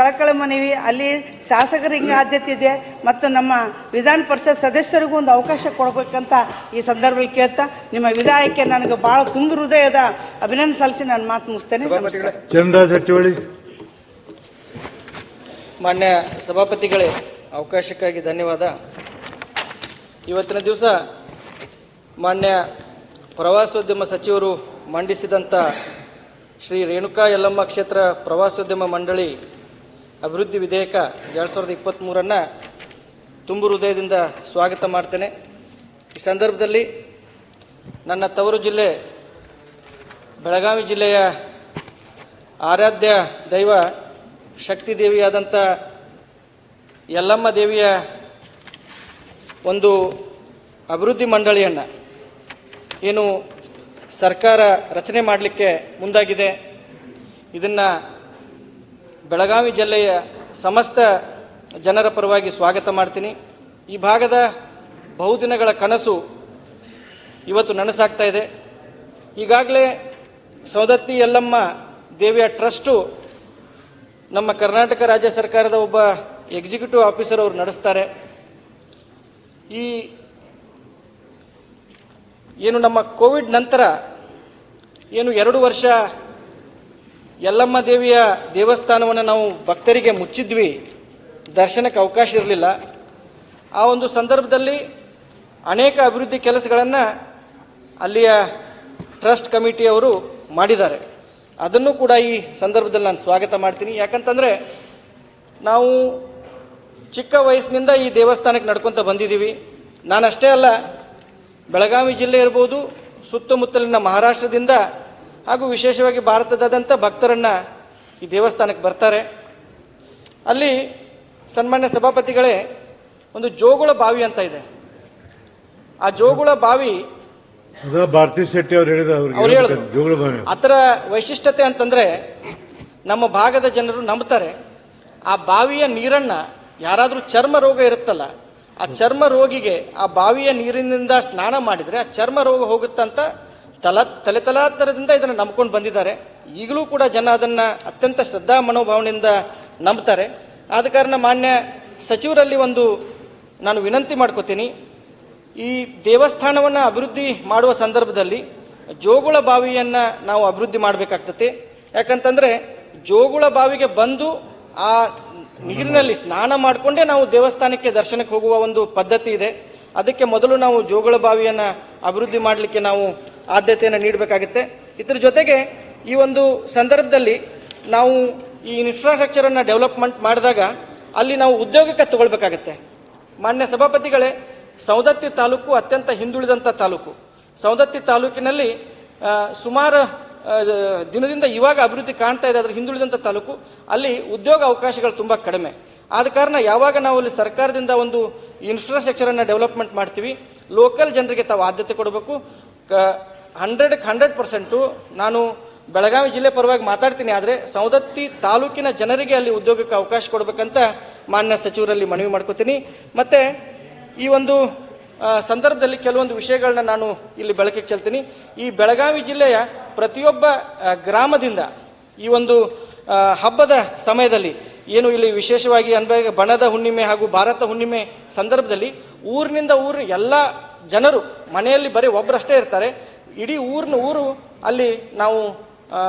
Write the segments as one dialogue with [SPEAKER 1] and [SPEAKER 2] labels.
[SPEAKER 1] ಕಳಕಳ ಮನವಿ ಅಲ್ಲಿ ಶಾಸಕರಿಗೆ ಆದ್ಯತೆ ಇದೆ ಮತ್ತು ನಮ್ಮ ವಿಧಾನ ಪರಿಷತ್ ಸದಸ್ಯರಿಗೂ ಒಂದು ಅವಕಾಶ ಕೊಡಬೇಕಂತ ಈ ಸಂದರ್ಭದಲ್ಲಿ ಕೇಳ್ತಾ ನಿಮ್ಮ ವಿದಾಯಕ್ಕೆ ನನಗೆ ಭಾಳ ತುಂಬ ಹೃದಯದ ಅಭಿನಂದನೆ ಸಲ್ಲಿಸಿ ನಾನು ಮಾತು ಮುಗಿಸ್ತೇನೆ.
[SPEAKER 2] ಮಾನ್ಯ ಸಭಾಪತಿಗಳೇ ಅವಕಾಶಕ್ಕಾಗಿ ಧನ್ಯವಾದ. ಇವತ್ತಿನ ದಿವಸ ಮಾನ್ಯ ಪ್ರವಾಸೋದ್ಯಮ ಸಚಿವರು ಮಂಡಿಸಿದಂಥ ಶ್ರೀ ರೇಣುಕಾ ಯಲ್ಲಮ್ಮ ಕ್ಷೇತ್ರ ಪ್ರವಾಸೋದ್ಯಮ ಮಂಡಳಿ ಅಭಿವೃದ್ಧಿ ವಿಧೇಯಕ ಎರಡು ಸಾವಿರದ ಇಪ್ಪತ್ತ್ಮೂರನ್ನು ತುಂಬು ಹೃದಯದಿಂದ ಸ್ವಾಗತ ಮಾಡ್ತೇನೆ. ಈ ಸಂದರ್ಭದಲ್ಲಿ ನನ್ನ ತವರು ಜಿಲ್ಲೆ, ಬೆಳಗಾವಿ ಜಿಲ್ಲೆಯ ಆರಾಧ್ಯ ದೈವ ಶಕ್ತಿ ದೇವಿಯಾದಂಥ ಯಲ್ಲಮ್ಮ ದೇವಿಯ ಒಂದು ಅಭಿವೃದ್ಧಿ ಮಂಡಳಿಯನ್ನು ಏನು ಸರ್ಕಾರ ರಚನೆ ಮಾಡಲಿಕ್ಕೆ ಮುಂದಾಗಿದೆ. ಇದನ್ನು ಬೆಳಗಾವಿ ಜಿಲ್ಲೆಯ ಸಮಸ್ತ ಜನರ ಪರವಾಗಿ ಸ್ವಾಗತ ಮಾಡ್ತೀನಿ. ಈ ಭಾಗದ ಬಹುದಿನಗಳ ಕನಸು ಇವತ್ತು ನನಸಾಗ್ತಾ ಇದೆ. ಈಗಾಗಲೇ ಸೌದತ್ತಿ ಯಲ್ಲಮ್ಮ ದೇವಿಯ ಟ್ರಸ್ಟು ನಮ್ಮ ಕರ್ನಾಟಕ ರಾಜ್ಯ ಸರ್ಕಾರದ ಒಬ್ಬ ಎಕ್ಸಿಕ್ಯೂಟಿವ್ ಆಫೀಸರ್ ಅವರು ನಡೆಸ್ತಾರೆ. ಈ ಏನು ನಮ್ಮ ಕೋವಿಡ್ ನಂತರ ಏನು ಎರಡು ವರ್ಷ ಯಲ್ಲಮ್ಮ ದೇವಿಯ ದೇವಸ್ಥಾನವನ್ನು ನಾವು ಭಕ್ತರಿಗೆ ಮುಚ್ಚಿದ್ವಿ. ದರ್ಶನಕ್ಕೆ ಅವಕಾಶ ಇರಲಿಲ್ಲ. ಆ ಒಂದು ಸಂದರ್ಭದಲ್ಲಿ ಅನೇಕ ಅಭಿವೃದ್ಧಿ ಕೆಲಸಗಳನ್ನು ಅಲ್ಲಿಯ ಟ್ರಸ್ಟ್ ಕಮಿಟಿಯವರು ಮಾಡಿದ್ದಾರೆ. ಅದನ್ನು ಕೂಡ ಈ ಸಂದರ್ಭದಲ್ಲಿ ನಾನು ಸ್ವಾಗತ ಮಾಡ್ತೀನಿ. ಯಾಕಂತಂದರೆ ನಾವು ಚಿಕ್ಕ ವಯಸ್ಸಿನಿಂದ ಈ ದೇವಸ್ಥಾನಕ್ಕೆ ನಡ್ಕೊತ ಬಂದಿದ್ದೀವಿ. ನಾನಷ್ಟೇ ಅಲ್ಲ, ಬೆಳಗಾವಿ ಜಿಲ್ಲೆ ಇರ್ಬೋದು, ಸುತ್ತಮುತ್ತಲಿನ ಮಹಾರಾಷ್ಟ್ರದಿಂದ ಹಾಗೂ ವಿಶೇಷವಾಗಿ ಭಾರತದಾದ್ಯಂತ ಭಕ್ತರನ್ನ ಈ ದೇವಸ್ಥಾನಕ್ಕೆ ಬರ್ತಾರೆ. ಅಲ್ಲಿ ಸನ್ಮಾನ್ಯ ಸಭಾಪತಿಗಳೇ ಒಂದು ಜೋಗುಳ ಬಾವಿ ಅಂತ ಇದೆ. ಆ ಜೋಗುಳ ಬಾವಿ
[SPEAKER 3] ಭಾರತಿ ಶೆಟ್ಟಿ ಅವ್ರು ಹೇಳಿದ
[SPEAKER 2] ಅವ್ರು
[SPEAKER 3] ಅವ್ರಿಗೆ
[SPEAKER 2] ಹೇಳಿದ್ರು.
[SPEAKER 3] ಜೋಗುಳ ಬಾವಿ.
[SPEAKER 2] ಅದರ ವೈಶಿಷ್ಟ್ಯತೆ ಅಂತಂದ್ರೆ ನಮ್ಮ ಭಾಗದ ಜನರು ನಂಬ್ತಾರೆ. ಆ ಬಾವಿಯ ನೀರನ್ನ ಯಾರಾದರೂ ಚರ್ಮ ರೋಗ ಇರುತ್ತಲ್ಲ ಆ ಚರ್ಮ ರೋಗಿಗೆ ಆ ಬಾವಿಯ ನೀರಿನಿಂದ ಸ್ನಾನ ಮಾಡಿದ್ರೆ ಆ ಚರ್ಮ ರೋಗ ಹೋಗುತ್ತಂತ ತಲ ತಲೆ ತಲಾತರದಿಂದ ಇದನ್ನು ನಂಬ್ಕೊಂಡು ಬಂದಿದ್ದಾರೆ. ಈಗಲೂ ಕೂಡ ಜನ ಅದನ್ನು ಅತ್ಯಂತ ಶ್ರದ್ಧಾ ಮನೋಭಾವನೆಯಿಂದ ನಂಬ್ತಾರೆ. ಆದ ಕಾರಣ ಮಾನ್ಯ ಸಚಿವರಲ್ಲಿ ಒಂದು ನಾನು ವಿನಂತಿ ಮಾಡ್ಕೋತೀನಿ. ಈ ದೇವಸ್ಥಾನವನ್ನು ಅಭಿವೃದ್ಧಿ ಮಾಡುವ ಸಂದರ್ಭದಲ್ಲಿ ಜೋಗುಳ ಬಾವಿಯನ್ನು ನಾವು ಅಭಿವೃದ್ಧಿ ಮಾಡಬೇಕಾಗ್ತದೆ ಯಾಕಂತಂದರೆ ಜೋಗುಳ ಬಾವಿಗೆ ಬಂದು ಆ ನೀರಿನಲ್ಲಿ ಸ್ನಾನ ಮಾಡಿಕೊಂಡೇ ನಾವು ದೇವಸ್ಥಾನಕ್ಕೆ ದರ್ಶನಕ್ಕೆ ಹೋಗುವ ಒಂದು ಪದ್ಧತಿ ಇದೆ. ಅದಕ್ಕೆ ಮೊದಲು ನಾವು ಜೋಗುಳ ಬಾವಿಯನ್ನು ಅಭಿವೃದ್ಧಿ ಮಾಡಲಿಕ್ಕೆ ನಾವು ಆದ್ಯತೆಯನ್ನು ನೀಡಬೇಕಾಗುತ್ತೆ. ಇದರ ಜೊತೆಗೆ ಈ ಒಂದು ಸಂದರ್ಭದಲ್ಲಿ ನಾವು ಈ ಇನ್ಫ್ರಾಸ್ಟ್ರಕ್ಚರನ್ನು ಡೆವಲಪ್ಮೆಂಟ್ ಮಾಡಿದಾಗ ಅಲ್ಲಿ ನಾವು ಉದ್ಯೋಗಕ್ಕೆ ತಗೊಳ್ಬೇಕಾಗತ್ತೆ. ಮಾನ್ಯ ಸಭಾಪತಿಗಳೇ ಸೌದತ್ತಿ ತಾಲೂಕು ಅತ್ಯಂತ ಹಿಂದುಳಿದಂಥ ತಾಲೂಕು. ಸೌದತ್ತಿ ತಾಲೂಕಿನಲ್ಲಿ ಸುಮಾರು ದಿನದಿಂದ ಇವಾಗ ಅಭಿವೃದ್ಧಿ ಕಾಣ್ತಾ ಇದೆ ಆದರೆ ಹಿಂದುಳಿದಂಥ ತಾಲೂಕು. ಅಲ್ಲಿ ಉದ್ಯೋಗ ಅವಕಾಶಗಳು ತುಂಬ ಕಡಿಮೆ. ಆದ ಕಾರಣ ಯಾವಾಗ ನಾವು ಅಲ್ಲಿ ಸರ್ಕಾರದಿಂದ ಒಂದು ಇನ್ಫ್ರಾಸ್ಟ್ರಕ್ಚರನ್ನು ಡೆವಲಪ್ಮೆಂಟ್ ಮಾಡ್ತೀವಿ ಲೋಕಲ್ ಜನರಿಗೆ ತಾವು ಆದ್ಯತೆ ಕೊಡಬೇಕು. ಹಂಡ್ರೆಡ್ ಹಂಡ್ರೆಡ್ ಪರ್ಸೆಂಟು ನಾನು ಬೆಳಗಾವಿ ಜಿಲ್ಲೆ ಪರವಾಗಿ ಮಾತಾಡ್ತೀನಿ, ಆದರೆ ಸವದತ್ತಿ ತಾಲೂಕಿನ ಜನರಿಗೆ ಅಲ್ಲಿ ಉದ್ಯೋಗಕ್ಕೆ ಅವಕಾಶ ಕೊಡಬೇಕಂತ ಮಾನ್ಯ ಸಚಿವರಲ್ಲಿ ಮನವಿ ಮಾಡ್ಕೋತೀನಿ. ಮತ್ತು ಈ ಒಂದು ಸಂದರ್ಭದಲ್ಲಿ ಕೆಲವೊಂದು ವಿಷಯಗಳನ್ನ ನಾನು ಇಲ್ಲಿ ಬೆಳಕಿಗೆ ಚೆಲ್ತೀನಿ. ಈ ಬೆಳಗಾವಿ ಜಿಲ್ಲೆಯ ಪ್ರತಿಯೊಬ್ಬ ಗ್ರಾಮದಿಂದ ಈ ಒಂದು ಹಬ್ಬದ ಸಮಯದಲ್ಲಿ ಏನು ಇಲ್ಲಿ ವಿಶೇಷವಾಗಿ ಅಂದರೆ ಬಣದ ಹುಣ್ಣಿಮೆ ಹಾಗೂ ಭಾರತ ಹುಣ್ಣಿಮೆ ಸಂದರ್ಭದಲ್ಲಿ ಊರಿನಿಂದ ಊರು ಎಲ್ಲ ಜನರು ಮನೆಯಲ್ಲಿ ಬರೀ ಒಬ್ಬರಷ್ಟೇ ಇರ್ತಾರೆ. ಇಡೀ ಊರಿನ ಊರು ಅಲ್ಲಿ ನಾವು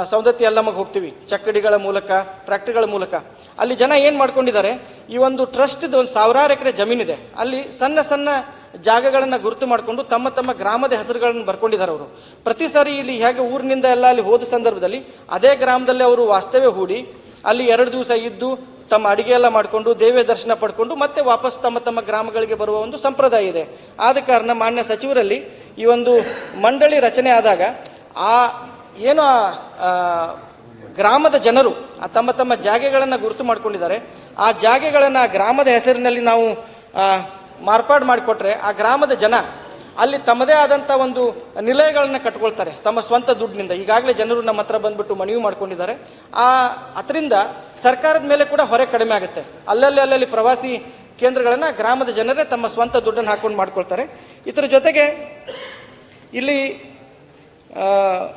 [SPEAKER 2] ಸೌದತ್ತಿ ಅಲ್ಲಮ್ಮಗೆ ಹೋಗ್ತೀವಿ, ಚಕ್ಕಡಿಗಳ ಮೂಲಕ, ಟ್ರ್ಯಾಕ್ಟರ್ಗಳ ಮೂಲಕ. ಅಲ್ಲಿ ಜನ ಏನು ಮಾಡ್ಕೊಂಡಿದ್ದಾರೆ, ಈ ಒಂದು ಟ್ರಸ್ಟ್ ಒಂದು ಸಾವಿರಾರು ಎಕರೆ ಜಮೀನಿದೆ. ಅಲ್ಲಿ ಸಣ್ಣ ಸಣ್ಣ ಜಾಗಗಳನ್ನು ಗುರುತು ಮಾಡಿಕೊಂಡು ತಮ್ಮ ತಮ್ಮ ಗ್ರಾಮದ ಹೆಸರುಗಳನ್ನು ಬರ್ಕೊಂಡಿದ್ದಾರೆ ಅವರು. ಪ್ರತಿ ಸಾರಿ ಇಲ್ಲಿ ಹೇಗೆ ಊರಿನಿಂದ ಎಲ್ಲ ಅಲ್ಲಿ ಹೋದ ಸಂದರ್ಭದಲ್ಲಿ, ಅದೇ ಗ್ರಾಮದಲ್ಲಿ ಅವರು ವಾಸ್ತವ್ಯ ಹೂಡಿ, ಅಲ್ಲಿ ಎರಡು ದಿವಸ ಇದ್ದು ತಮ್ಮ ಅಡಿಗೆ ಎಲ್ಲ ಮಾಡಿಕೊಂಡು ದೇವಿಯ ದರ್ಶನ ಪಡ್ಕೊಂಡು ಮತ್ತೆ ವಾಪಸ್ ತಮ್ಮ ತಮ್ಮ ಗ್ರಾಮಗಳಿಗೆ ಬರುವ ಒಂದು ಸಂಪ್ರದಾಯ ಇದೆ. ಆದ ಕಾರಣ ಮಾನ್ಯ ಸಚಿವರಲ್ಲಿ ಈ ಒಂದು ಮಂಡಳಿ ರಚನೆ ಆದಾಗ ಆ ಏನು ಆ, ಗ್ರಾಮದ ಜನರು ಆ ತಮ್ಮ ತಮ್ಮ ಜಾಗೆಗಳನ್ನು ಗುರುತು ಮಾಡ್ಕೊಂಡಿದ್ದಾರೆ. ಆ ಜಾಗೆಗಳನ್ನು ಆ ಗ್ರಾಮದ ಹೆಸರಿನಲ್ಲಿ ನಾವು ಮಾರ್ಪಾಡು ಮಾಡಿಕೊಟ್ರೆ ಆ ಗ್ರಾಮದ ಜನ ಅಲ್ಲಿ ತಮ್ಮದೇ ಆದಂಥ ಒಂದು ನಿಲಯಗಳನ್ನು ಕಟ್ಕೊಳ್ತಾರೆ ತಮ್ಮ ಸ್ವಂತ ದುಡ್ಡಿನಿಂದ. ಈಗಾಗಲೇ ಜನರು ನಮ್ಮ ಹತ್ರ ಬಂದ್ಬಿಟ್ಟು ಮನವಿ ಮಾಡ್ಕೊಂಡಿದ್ದಾರೆ. ಆ, ಅದರಿಂದ ಸರ್ಕಾರದ ಮೇಲೆ ಕೂಡ ಹೊರೆ ಕಡಿಮೆ ಆಗುತ್ತೆ. ಅಲ್ಲಲ್ಲಿ ಅಲ್ಲಲ್ಲಿ ಪ್ರವಾಸಿ ಕೇಂದ್ರಗಳನ್ನು ಗ್ರಾಮದ ಜನರೇ ತಮ್ಮ ಸ್ವಂತ ದುಡ್ಡನ್ನು ಹಾಕೊಂಡು ಮಾಡ್ಕೊಳ್ತಾರೆ. ಇದರ ಜೊತೆಗೆ ಇಲ್ಲಿ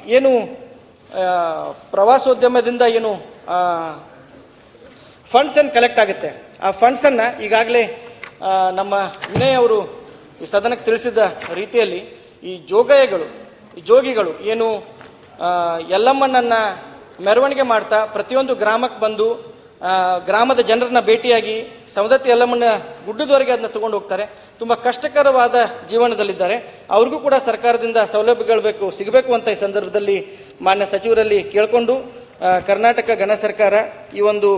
[SPEAKER 2] ಏನು ಪ್ರವಾಸೋದ್ಯಮದಿಂದ ಏನು ಫಂಡ್ಸ್ ಏನು ಕಲೆಕ್ಟ್ ಆಗುತ್ತೆ. ಆ ಫಂಡ್ಸನ್ನು ಈಗಾಗಲೇ ನಮ್ಮ ವಿನಯ್ ಅವರು ಈ ಸದನಕ್ಕೆ ತಿಳಿಸಿದ ರೀತಿಯಲ್ಲಿ ಈ ಜೋಗಯಗಳು ಈ ಜೋಗಿಗಳು ಏನು ಎಲ್ಲಮ್ಮನನ್ನು ಮೆರವಣಿಗೆ ಮಾಡ್ತಾ ಪ್ರತಿಯೊಂದು ಗ್ರಾಮಕ್ಕೆ ಬಂದು ಗ್ರಾಮದ ಜನರನ್ನ ಭೇಟಿಯಾಗಿ ಸವದತ್ತಿ ಎಲ್ಲಮ್ಮನ ಗುಡ್ಡದವರೆಗೆ ಅದನ್ನ ತಗೊಂಡು ಹೋಗ್ತಾರೆ. ತುಂಬಾ ಕಷ್ಟಕರವಾದ ಜೀವನದಲ್ಲಿದ್ದಾರೆ. ಅವ್ರಿಗೂ ಕೂಡ ಸರ್ಕಾರದಿಂದ ಸೌಲಭ್ಯಗಳು ಬೇಕು, ಸಿಗಬೇಕು ಅಂತ ಈ ಸಂದರ್ಭದಲ್ಲಿ ಮಾನ್ಯ ಸಚಿವರಲ್ಲಿ ಕೇಳಿಕೊಂಡು ಕರ್ನಾಟಕ ಗಣ ಸರ್ಕಾರ ಈ ಒಂದು